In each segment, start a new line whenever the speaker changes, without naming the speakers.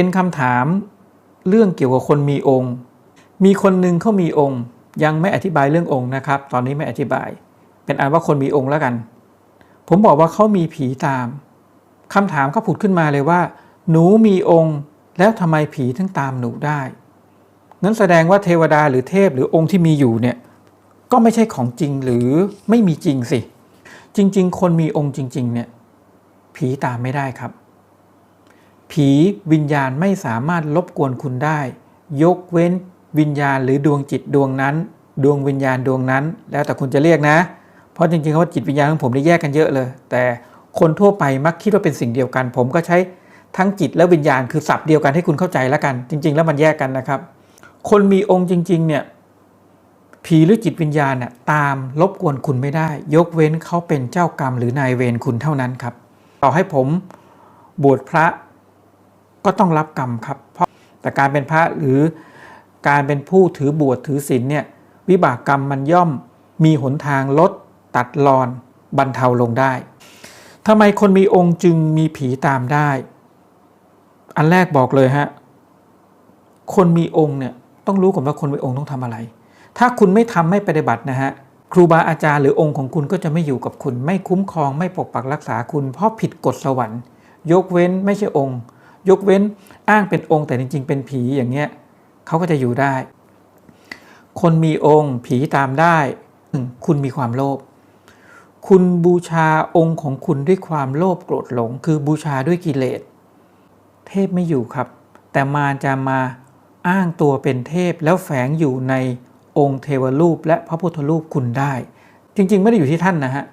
เป็นคำถามเรื่องเกี่ยวกับคนมีองค์ มีคนหนึ่งเขามีองค์ ยังไม่อธิบายเรื่ององค์นะครับ ตอนนี้ไม่อธิบาย เป็นอันว่าคนมีองค์แล้วกัน ผมบอกว่าเขามีผีตามคำถามก็ผุดขึ้นมาเลยว่า หนูมีองค์ แล้วทำไมผีถึงตามหนูได้นั้นแสดงว่าเทวดาหรือเทพหรือองค์ที่มีอยู่เนี่ยก็ไม่ใช่ของจริงหรือไม่มีจริงสิ จริง ๆ คนมีองค์จริง ๆ เนี่ย ผีตามไม่ได้ครับ ผีวิญญาณไม่สามารถรบกวนคุณได้ ยกเว้นวิญญาณหรือดวงจิตดวงนั้น ดวงวิญญาณดวงนั้น แล้วแต่คุณจะเรียกนะ เพราะจริงๆคำว่าจิตวิญญาณของผมได้แยกกันเยอะเลย แต่คนทั่วไปมักคิดว่าเป็นสิ่งเดียวกัน ผมก็ใช้ทั้งจิตและวิญญาณคือศัพท์เดียวกันให้คุณเข้าใจแล้วกัน จริง ๆ แล้วมันแยกกันนะครับ คนมีองค์จริง ๆ เนี่ยผีหรือจิตวิญญาณน่ะตามรบกวนคุณไม่ได้ ยกเว้นเขาเป็นเจ้ากรรมหรือนายเวรคุณเท่านั้นครับ ต่อให้ผมบวชพระ ก็ต้องรับกรรมครับ เพราะแต่การเป็นพระหรือการเป็นผู้ถือบวชถือศีลเนี่ยวิบากกรรมมันย่อมมีหนทางลดตัดรอนบรรเทาลงได้ทำไมคนมีองค์จึงมีผีตามได้ อันแรกบอกเลยฮะ คนมีองค์เนี่ยต้องรู้ก่อนว่าคนมีองค์ต้องทำอะไร ถ้าคุณไม่ทำไม่ปฏิบัตินะฮะครูบาอาจารย์หรือองค์ของคุณก็จะไม่อยู่กับคุณ ไม่คุ้มครองไม่ปกปักรักษาคุณ เพราะผิดกฎสวรรค์ ยกเว้นไม่ใช่องค์ ยกเว้นอ้างเป็นองค์แต่จริง ๆ เป็นผีอย่างเงี้ยเขาก็จะอยู่ได้ คนมีองค์ผีตามได้คุณมีความโลภคุณบูชาองค์ของคุณด้วยความโลภโกรธหลง คือบูชาด้วยกิเลส เทพไม่อยู่ครับ แต่มารจะมาอ้างตัวเป็นเทพแล้วแฝงอยู่ในองค์เทวรูป และพระพุทธรูปคุณได้ จริง ๆ ไม่ได้อยู่ที่ท่านนะฮะ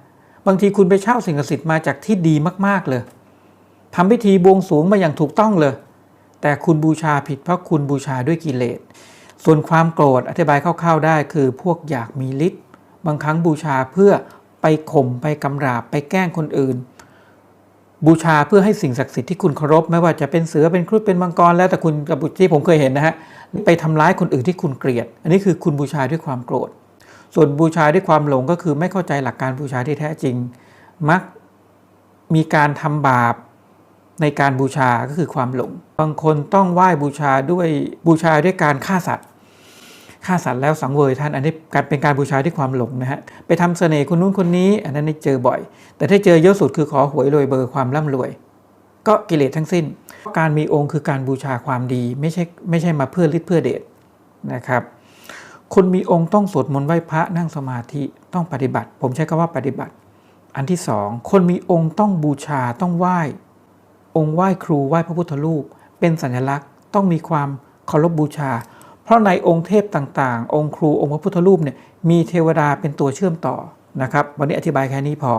บางทีคุณไปเช่าสิ่งศักดิ์สิทธิ์มาจากที่ดีมาก ๆ เลย ทำพิธีบวงสรวงมาอย่างถูกต้องเลย แต่คุณบูชาผิดเพราะคุณบูชาด้วยกิเลส ส่วนความโกรธอธิบายคร่าวๆได้คือพวกอยากมีฤทธิ์บางครั้งบูชาเพื่อไปข่มไปกำราบไปแกล้งคนอื่น บูชาเพื่อให้สิ่งศักดิ์สิทธิ์ที่คุณเคารพไม่ว่าจะเป็นเสือเป็นครุฑเป็นมังกร แล้วแต่คุณกับที่ผมเคยเห็นนะฮะไปทำร้ายคนอื่นที่คุณเกลียด อันนี้คือคุณบูชาด้วยความโกรธ ส่วนบูชาด้วยความหลงก็คือไม่เข้าใจหลักการบูชาที่แท้จริง มักมีการทำบาป ในการบูชาก็คือความหลง บางคนต้องไหว้บูชาด้วยบูชาด้วยการฆ่าสัตว์ฆ่าสัตว์แล้วสังเวยท่านอันนี้การเป็นการบูชาด้วยความหลงนะฮะไปทำเสน่ห์คนนู้นคนนี้ อันนั้นเจอบ่อย แต่ถ้าเจอเยอะสุดคือขอหวยรวยเบอร์ความร่ำรวย ก็กิเลสทั้งสิ้น การมีองค์คือการบูชาความดีไม่ใช่ไม่ใช่มาเพื่อฤทธิ์เพื่อเดชนะครับคนมีองค์ต้องสวดมนต์ไหว้พระนั่งสมาธิต้องปฏิบัติ ผมใช้คำว่าปฏิบัติ อันที่สองคนมีองค์ต้องบูชาต้องไหว้ องค์ไหว้ครูไหว้พระพุทธรูป เป็นสัญลักษณ์ต้องมีความเคารพบูชา เพราะในองค์เทพต่างๆ องค์ครูองค์พระพุทธรูปเนี่ยมีเทวดาเป็นตัวเชื่อมต่อนะครับ วันนี้อธิบายแค่นี้พอ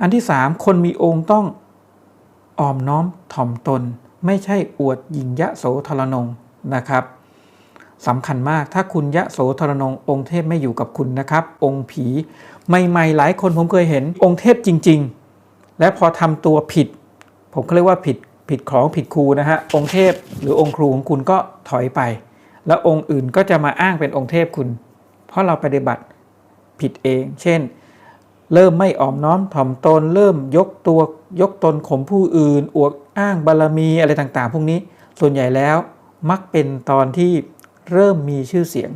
อันที่สามคนมีองค์ต้องอ่อมน้อมถ่อมตน ไม่ใช่อวดหยิ่งยะโสธรนงนะครับสำคัญมากถ้าคุณยะโสธรนงองค์เทพไม่อยู่กับคุณนะครับ องค์ผีใหม่ๆหลายคนผมเคยเห็นองค์เทพจริง ๆ และพอทำตัวผิด ผมก็เรียกว่าผิดผิดของผิดครูนะฮะองค์เทพหรือองค์ครูของคุณก็ถอยไป แล้วองค์อื่นก็จะมาอ้างเป็นองค์เทพคุณ เพราะเราปฏิบัติผิดเอง เช่น เริ่มไม่อ่อมน้อมถ่อมตน เริ่มยกตัวยกตนข่มผู้อื่น อวดอ้างบารมีอะไรต่างๆ พวกนี้ส่วนใหญ่แล้วมักเป็นตอนที่เริ่มมีชื่อเสียง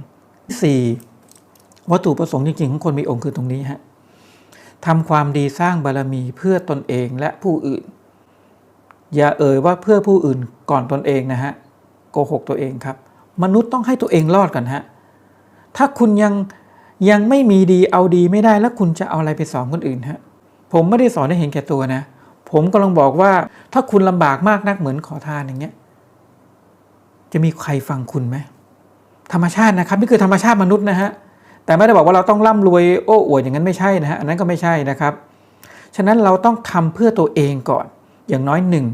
4. วัตถุประสงค์จริงๆของคนมีองค์คือตรงนี้ฮะทำความดีสร้างบารมีเพื่อตนเองและผู้อื่น อย่าเอ่ยว่าเพื่อผู้อื่นก่อนตนเองนะฮะโกหกตัวเองครับ มนุษย์ต้องให้ตัวเองรอดก่อนฮะถ้าคุณยังยังไม่มีดีเอาดีไม่ได้แล้วคุณจะเอาอะไรไปสอนคนอื่นฮะผมไม่ได้สอนให้เห็นแก่ตัวนะ ผมกำลังบอกว่าถ้าคุณลำบากมากนักเหมือนขอทานอย่างเงี้ยจะมีใครฟังคุณไหมธรรมชาตินะครับนี่คือธรรมชาติมนุษย์นะฮะแต่ไม่ได้บอกว่าเราต้องร่ำรวยโอ้อวดอย่างนั้นไม่ใช่นะฮะอันนั้นก็ไม่ใช่นะครับ ฉะนั้นเราต้องทำเพื่อตัวเองก่อน อย่างน้อยหนึ่ง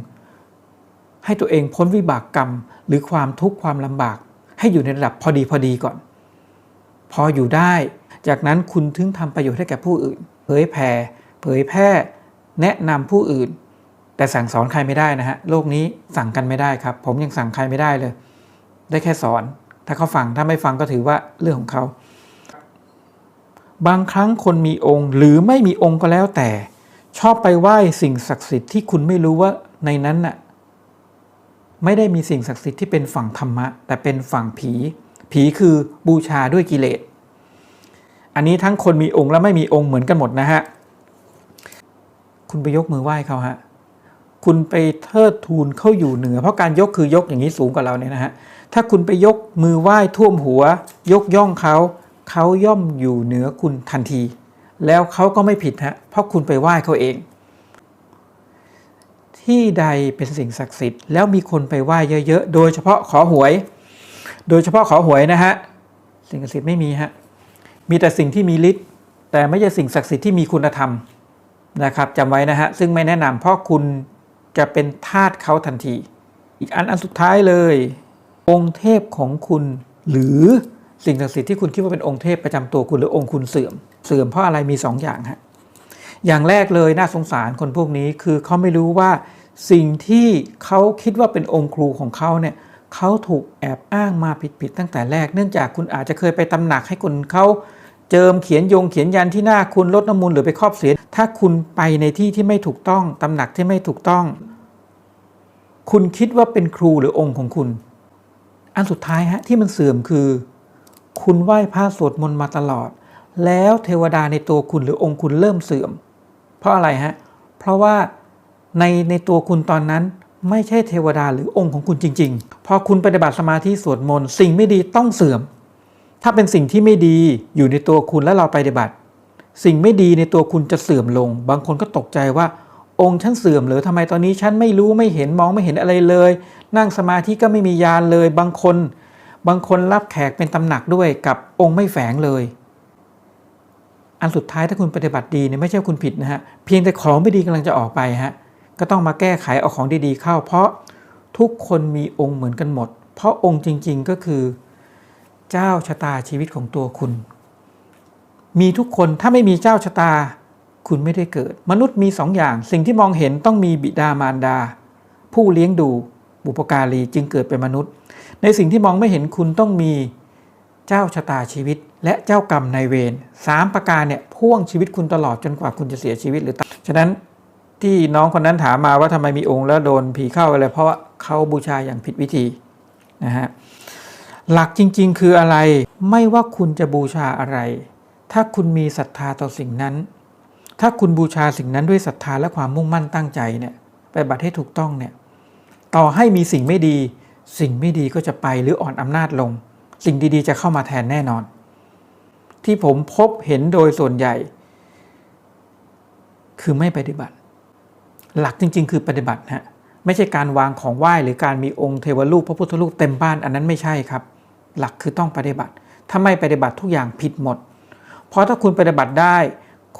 ให้ตัวเองพ้นวิบากกรรม หรือความทุกข์ความลำบาก ให้อยู่ในระดับพอดีพอดีก่อน พออยู่ได้ จากนั้นคุณถึงทำประโยชน์ให้แก่ผู้อื่น เผยแผ่ เผยแพร่ แนะนำผู้อื่น แต่สั่งสอนใครไม่ได้นะฮะโลกนี้สั่งกันไม่ได้ครับ ผมยังสั่งใครไม่ได้เลย ได้แค่สอน ถ้าเขาฟังถ้าไม่ฟังก็ถือว่าเรื่องของเขาบางครั้งคนมีองค์หรือไม่มีองค์ก็แล้วแต่ ชอบไปไหว้สิ่งศักดิ์สิทธิ์ที่คุณไม่รู้ว่าในนั้นน่ะไม่ได้มีสิ่งศักดิ์สิทธิ์ที่เป็นฝั่งธรรมะ แต่เป็นฝั่งผี ผีคือบูชาด้วยกิเลส อันนี้ทั้งคนมีองค์และไม่มีองค์เหมือนกันหมดนะฮะ คุณไปยกมือไหว้เขาฮะ คุณไปเทิดทูนเขาอยู่เหนือ เพราะการยกคือยกอย่างนี้สูงกว่าเราเนี่ยนะฮะ ถ้าคุณไปยกมือไหว้ท่วมหัว ยกย่องเขา เขาย่อมอยู่เหนือคุณทันที แล้วเขาก็ไม่ผิดฮะเพราะคุณไปไหว้เขาเอง ที่ใดเป็นสิ่งศักดิ์สิทธิ์แล้วมีคนไปไหว้เยอะๆ โดยเฉพาะขอหวย โดยเฉพาะขอหวยนะฮะสิ่งศักดิ์สิทธิ์ไม่มีฮะมีแต่สิ่งที่มีฤทธิ์แต่ไม่ใช่สิ่งศักดิ์สิทธิ์ที่มีคุณธรรมนะครับจำไว้นะฮะซึ่งไม่แนะนำเพราะคุณจะเป็นทาสเขาทันที อีกอันอันสุดท้ายเลย องค์เทพของคุณ หรือสิ่งศักดิ์สิทธิ์ที่คุณคิดว่าเป็นองค์เทพประจำตัวคุณหรือองค์คุณเสื่อม เสื่อมเพราะอะไรมีสองอย่างฮะอย่างแรกเลยน่าสงสารคนพวกนี้คือเขาไม่รู้ว่าสิ่งที่เขาคิดว่าเป็นองค์ครูของเขาเนี่ยเขาถูกแอบอ้างมาผิดๆตั้งแต่แรก เนื่องจากคุณอาจจะเคยไปตำหนักให้คนเขาเจิมเขียนยงเขียนยันที่หน้าคุณลดน้ำมูลหรือไปครอบเสียถ้าคุณไปในที่ที่ไม่ถูกต้องตำหนักที่ไม่ถูกต้อง คุณคิดว่าเป็นครูหรือองค์ของคุณ อันสุดท้ายฮะที่มันเสื่อมคือ คุณไหว้พระสวดมนต์มาตลอด แล้วเทวดาในตัวคุณหรือองค์คุณเริ่มเสื่อม เพราะอะไรฮะ เพราะว่าในในตัวคุณตอนนั้นไม่ใช่เทวดาหรือองค์ของคุณจริง ๆ พอคุณปฏิบัติสมาธิสวดมนต์สิ่งไม่ดีต้องเสื่อม ถ้าเป็นสิ่งที่ไม่ดีอยู่ในตัวคุณแล้วเราปฏิบัติ สิ่งไม่ดีในตัวคุณจะเสื่อมลง บางคนก็ตกใจว่า องค์ฉันเสื่อมหรือทำไมตอนนี้ฉันไม่รู้ไม่เห็นมองไม่เห็นอะไรเลย นั่งสมาธิก็ไม่มียานเลย บางคน บางคนรับแขกเป็นตำหนักด้วยกับองค์ไม่แฝงเลย อันสุดท้ายถ้าคุณปฏิบัติดีเนี่ยไม่ใช่คุณผิดนะฮะเพียงแต่ของไม่ดีกำลังจะออกไปฮะก็ต้องมาแก้ไขเอาของดีๆเข้า เพราะทุกคนมีองค์เหมือนกันหมด เพราะองค์จริงๆก็คือ เจ้าชะตาชีวิตของตัวคุณ มีทุกคนถ้าไม่มีเจ้าชะตา คุณไม่ได้เกิด มนุษย์มีสองอย่าง สิ่งที่มองเห็นต้องมีบิดามารดา ผู้เลี้ยงดูบุปการีจึงเกิดเป็นมนุษย์ ในสิ่งที่มองไม่เห็นคุณต้องมีเจ้าชะตาชีวิต และเจ้ากรรมนายเวรสามประการเนี่ยพ่วงชีวิตคุณตลอดจนกว่าคุณจะเสียชีวิตหรือตายฉะนั้นที่น้องคนนั้นถามมาว่าทำไมมีองค์แล้วโดนผีเข้าอะไรเพราะว่าเขาบูชาอย่างผิดวิธีนะฮะหลักจริงๆ คืออะไรไม่ว่าคุณจะบูชาอะไร ถ้าคุณมีศรัทธาต่อสิ่งนั้น ถ้าคุณบูชาสิ่งนั้นด้วยศรัทธาและความมุ่งมั่นตั้งใจเนี่ยไปบัติให้ถูกต้องเนี่ยต่อให้มีสิ่งไม่ดี สิ่งไม่ดีก็จะไปหรืออ่อนอำนาจลง สิ่งดีๆจะเข้ามาแทนแน่นอน ที่ผมพบเห็นโดยส่วนใหญ่ คือไม่ปฏิบัติ หลักจริง ๆ คือปฏิบัติฮะไม่ใช่การวางของไหว้หรือการมีองค์เทวรูปพระพุทธรูปเต็มบ้านอันนั้นไม่ใช่ครับ หลักคือต้องปฏิบัติ ถ้าไม่ปฏิบัติทุกอย่างผิดหมด เพราะถ้าคุณปฏิบัติได้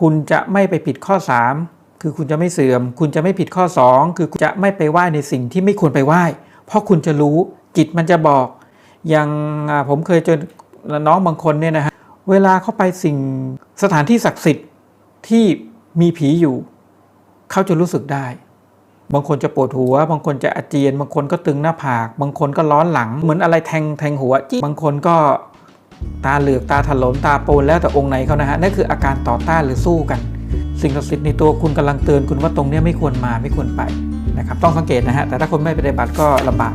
คุณจะไม่ไปผิดข้อ 3 คือคุณจะไม่เสื่อม คุณจะไม่ผิดข้อ 2 คือคุณจะไม่ไปไหว้ในสิ่งที่ไม่ควรไปไหว้ เพราะคุณจะรู้จิตมันจะบอก อย่างผมเคยเจอน้องบางคนเนี่ยนะฮะ เวลาเข้าไปสิ่งสถานที่ศักดิ์สิทธิ์ที่มีผีอยู่ เขาจะรู้สึกได้ บางคนจะปวดหัว บางคนจะอาเจียน บางคนก็ตึงหน้าผาก บางคนก็ร้อนหลัง เหมือนอะไรแทงแทงหัวจี้บางคนก็ตาเหลือกตาถลนตาโปนแล้วแต่องค์ไหนเขานะฮะนั่นคืออาการต่อต้านหรือสู้กัน สิ่งศักดิ์สิทธิ์ในตัวคุณกำลังเตือนคุณว่าตรงนี้ไม่ควรมาไม่ควรไปนะครับ ต้องสังเกตนะฮะแต่ถ้าคนไม่ปฏิบัติก็ลำบาก